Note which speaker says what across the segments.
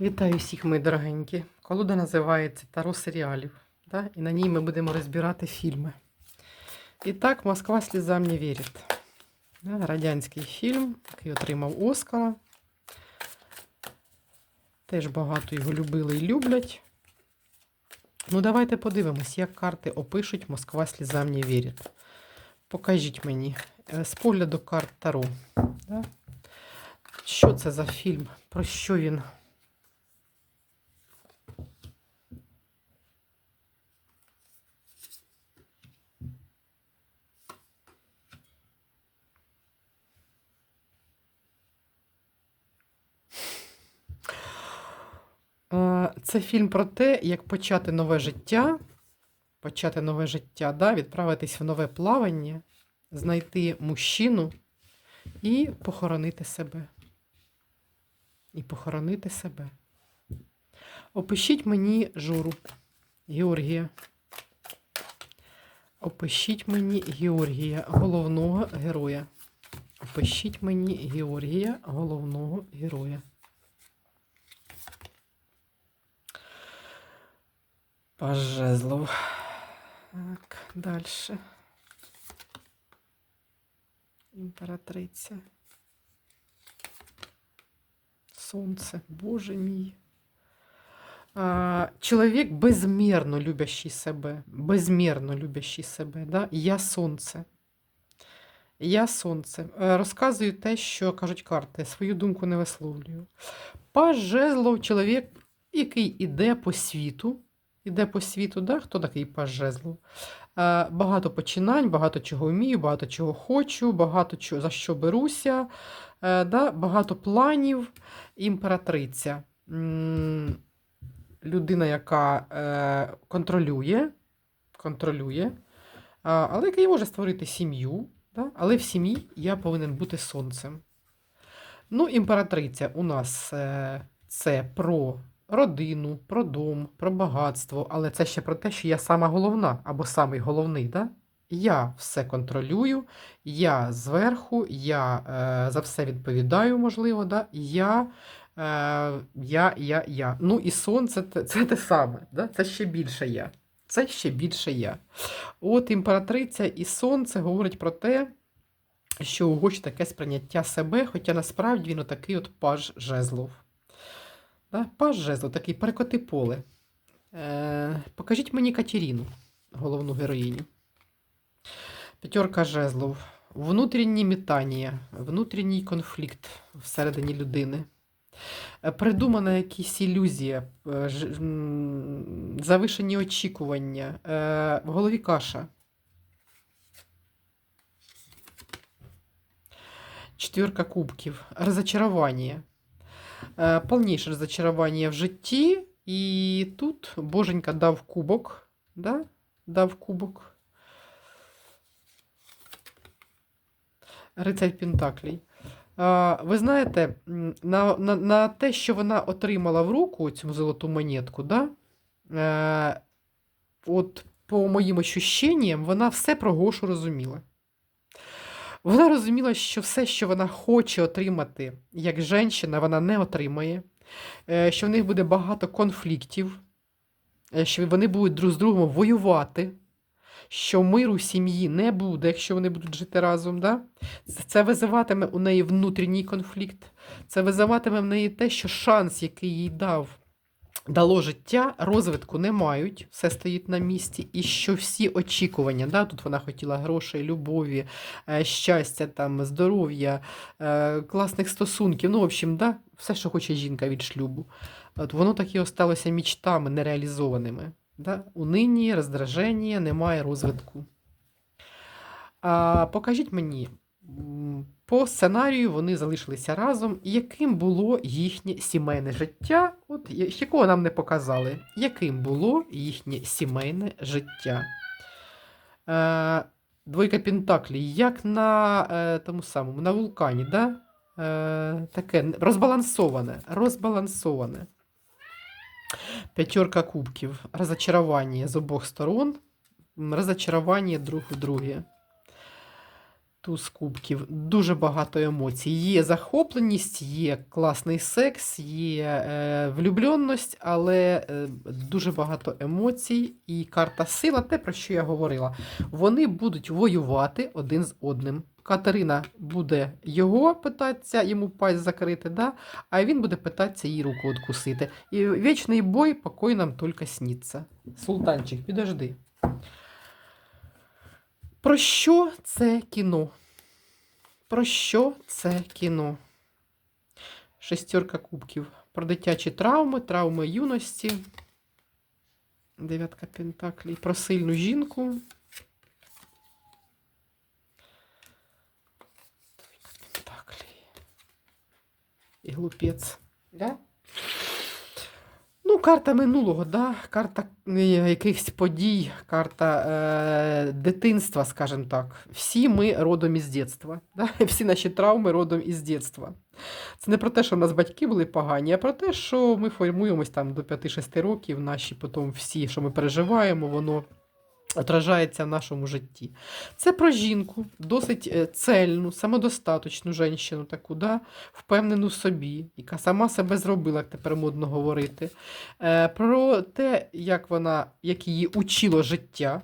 Speaker 1: Вітаю всіх, мої дорогенькі. Колода називається Таро серіалів. Да? І на ній ми будемо розбирати фільми. І так, Москва слізам не вірить. Да? Радянський фільм, який отримав Оскара. Теж багато його любили і люблять. Ну, давайте подивимось, як карти опишуть Москва слізам не вірить. Покажіть мені е, з погляду карт Таро. Да? Що це за фільм? Про що він? Е, Це фільм про те, як почати нове життя, почати нове життя, да, відправитись в нове плавання, знайти мужчину і похоронити себе. І похоронити себе. Опишіть мені Журу, Георгія. Опишіть мені Георгія, головного героя. Опишіть мені Георгія, головного героя. Пожезлов. Так, дальше. Імператриця. Сонце, Боже мій. Чоловік безмірно любящий себе, безмірно любящий себе. Да? Я сонце. Я сонце. Е, Розказую те, що кажуть карти, свою думку не висловлюю. Паж жезлов чоловік, який іде по світу. Іде по світу, да? хто такий паж? Е, Багато починань, багато чого вмію, багато чого хочу, багато чого, за що беруся, е, да? багато планів. Імператриця. Людина, яка е, контролює, контролює, але яка може створити сім'ю. Да? Але в сім'ї я повинен бути сонцем. Ну, імператриця у нас це про родину, про дом, про багатство, але це ще про те, що я сама головна або самий головний. Да? Я все контролюю, я зверху, я е, за все відповідаю, можливо, да? я, е, я, я, я. Ну і сонце це, це те саме, да? це ще більше я. Це ще більше я. От імператриця і сонце говорить про те, що у Гоч таке сприйняття себе, хоча насправді він отакий от паж жезлов. Да? Паж жезлов, такий перекоти поле. Е, покажіть мені Катерину, головну героїню. П'ятерка жезлов. Внутрішні метання, внутрішній конфлікт всередині людини. Е, Придумана якась ілюзія, е, завишені очікування, е, в голові каша. Четверка кубків. Розочарування. Е, Повніше розочарування в житті. І тут Боженька дав кубок. Да? Дав кубок. Рицарь Пентаклей. А, Ви знаєте, на, на, на те, що вона отримала в руку цю золоту монетку, да? е, от по моїм ощущенням, вона все про Гошу розуміла. Вона розуміла, що все, що вона хоче отримати як жінка, вона не отримає, е, що в них буде багато конфліктів, е, що вони будуть друг з другом воювати, що миру сім'ї не буде, якщо вони будуть жити разом. Да? Це визиватиме у неї внутрішній конфлікт, це визиватиме в неї те, що шанс, який їй дав, дало життя, розвитку не мають, все стоїть на місці, і що всі очікування, да? тут вона хотіла грошей, любові, е, щастя, там, здоров'я, е, класних стосунків, ну, в общем, да? все, що хоче жінка від шлюбу. От воно так і осталося мічтами нереалізованими. Да? Унині, роздраження, немає розвитку. А, покажіть мені, по сценарію вони залишилися разом. Яким було їхнє сімейне життя? От якого нам не показали. Яким було їхнє сімейне життя? Е, двойка Пентаклі, як на е, тому самому, на вулкані, да? Е, таке розбалансоване, розбалансоване. П'ятерка кубків. Розочарування з обох сторон. Розочарування друг в друге. Туз кубків. Дуже багато емоцій. Є захопленість, є класний секс, є е, влюбленість, але е, дуже багато емоцій. І карта сила, те, про що я говорила. Вони будуть воювати один з одним. Катерина буде його питатися, йому пасть закрити, да? а він буде питатися їй руку откусити. І вічний бой покой нам тільки сніться. Султанчик, підожди. Про що це кіно? Про що це кіно? Шестерка кубків. Про дитячі травми, травми юності. Дев'ятка пентаклей. Про сильну жінку. І глупець. Да? Карта минулого, да? карта е, якихось подій, карта е, дитинства, скажімо так. Всі ми родом із дитинства. Да? Всі наші травми родом із дитинства. Це не про те, що в нас батьки були погані, а про те, що ми формуємось там до 5-6 років, наші потім всі, що ми переживаємо, воно отражається в нашому житті. Це про жінку, досить е, цельну, самодостаточну жінку, таку, да? впевнену в собі, яка сама себе зробила, як тепер модно говорити. Е, Про те, як вона, як її учило життя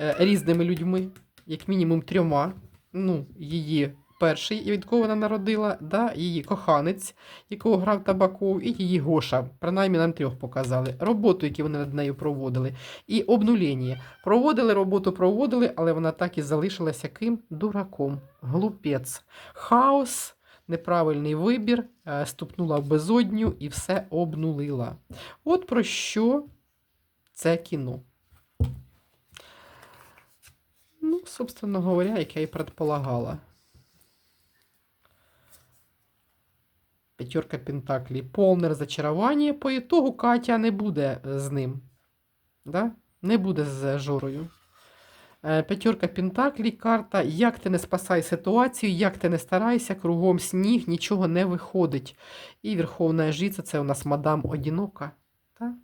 Speaker 1: е, різними людьми, як мінімум трьома. Ну, її перший, від кого вона народила, да? її коханець, якого грав Табаков, і її Гоша. Принаймні нам трьох показали. Роботу, яку вони над нею проводили. І обнулення. Проводили роботу, проводили, але вона так і залишилася ким? Дураком. Глупець. Хаос, неправильний вибір, е, ступнула в безодню і все обнулила. От про що це кіно. Ну, собственно говоря, як я і предполагала. П'ятерка Пентаклей. Повне розчарування. По ітогу Катя не буде е, з ним. Да? Не буде з Жорою. Е, П'ятерка Пентаклей, карта. Як ти не спасай ситуацію, як ти не старайся, кругом сніг, нічого не виходить. І Верховна Жриця це у нас мадам одинока. Та?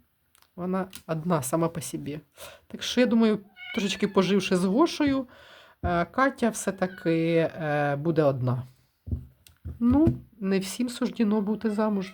Speaker 1: Вона одна сама по собі. Так що, я думаю, трошечки поживши з Гошею, е, Катя все-таки е, буде одна. Ну, не всім суждено бути замуж.